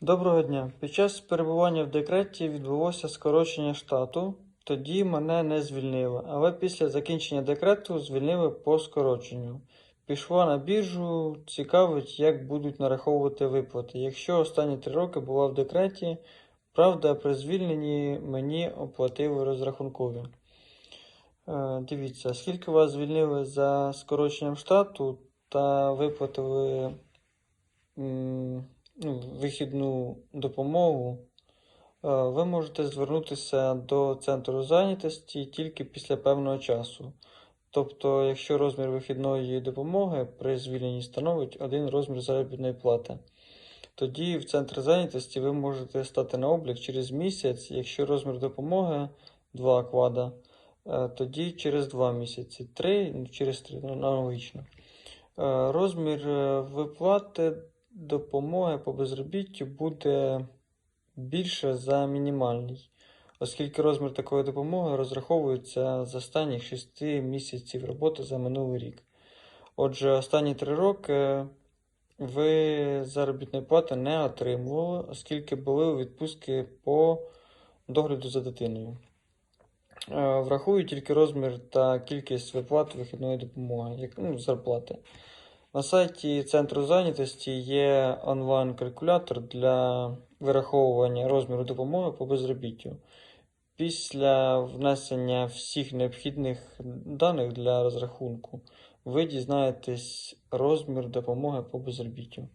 Доброго дня. Під час перебування в декреті відбулося скорочення штату. Тоді мене не звільнили, але після закінчення декрету звільнили по скороченню. Пішла на біржу, цікавить, як будуть нараховувати виплати. Якщо останні три роки була в декреті, правда, при звільненні мені оплатили розрахункові. Е, Дивіться, скільки вас звільнили за скороченням штату та виплатили вихідну допомогу, е, ви можете звернутися до центру зайнятості тільки після певного часу. Тобто, якщо розмір вихідної допомоги при звільненні становить один розмір заробітної плати, тоді в центр зайнятості ви можете стати на облік через місяць, якщо розмір допомоги 2 квада, е, тоді через 2 місяці, 3 ну, через 3, ну, аналогічно. Е, Розмір виплати допомоги по безробіттю буде більше за мінімальний, оскільки розмір такої допомоги розраховується з останніх 6 місяців роботи за минулий рік. Отже, останні 3 роки ви заробітної плати не отримували, оскільки були у відпустці по догляду за дитиною. Е, Врахую тільки розмір та кількість виплат вихідної допомоги, як ну, зарплати. На сайті Центру зайнятості є онлайн-калькулятор для вираховування розміру допомоги по безробіттю. Після внесення всіх необхідних даних для розрахунку ви дізнаєтесь розмір допомоги по безробіттю.